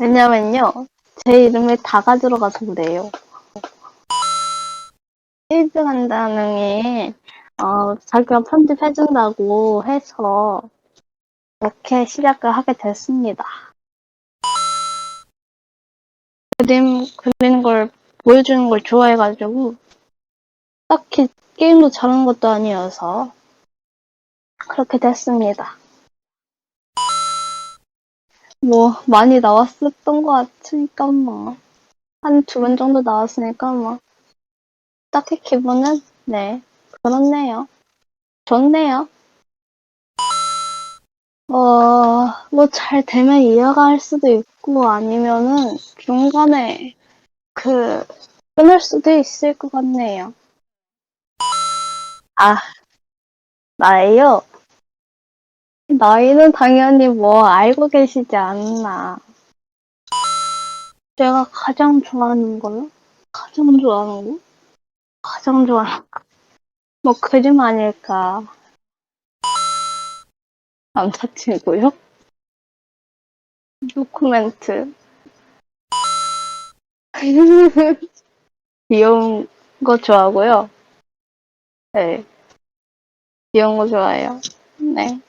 왜냐면요, 제 이름을 다 가지러가서 그래요. 1등 한다는 게, 어, 자기가 편집해준다고 해서, 이렇게 시작을 하게 됐습니다. 그림, 그리는 걸 보여주는 걸 좋아해가지고, 딱히 게임도 잘하는 것도 아니어서, 그렇게 됐습니다. 뭐, 많이 나왔었던 것 같으니까, 뭐. 한 두 번 정도 나왔으니까, 뭐. 딱히 기분은, 네, 그렇네요. 좋네요. 어, 뭐, 잘 되면 이어갈 수도 있고, 아니면은, 중간에, 그, 끊을 수도 있을 것 같네요. 아, 나예요? 나이는 당연히 뭐, 알고 계시지 않나. 제가 가장 좋아하는 거요? 가장 좋아하는 거? 가장 좋아하는 거? 뭐, 그림 아닐까. 남자친구요? 도쿠멘트. 귀여운 거 좋아하고요. 네. 귀여운 거 좋아해요. 네.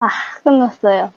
아, 끝났어요.